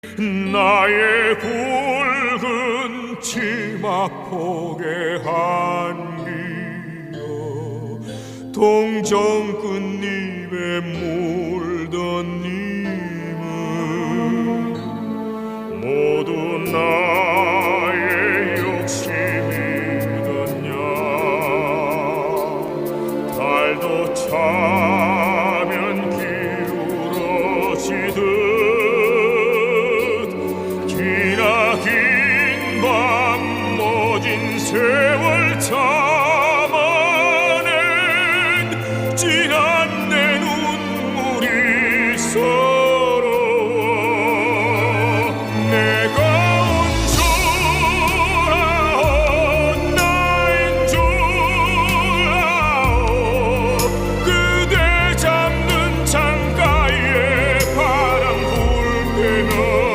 나의 굵은 치마폭의 한기여 동정 끝잎에 물던 님은 모두 나의 욕심이더냐? 달도 차면 기울어지듯 지한 내 눈물이 쏟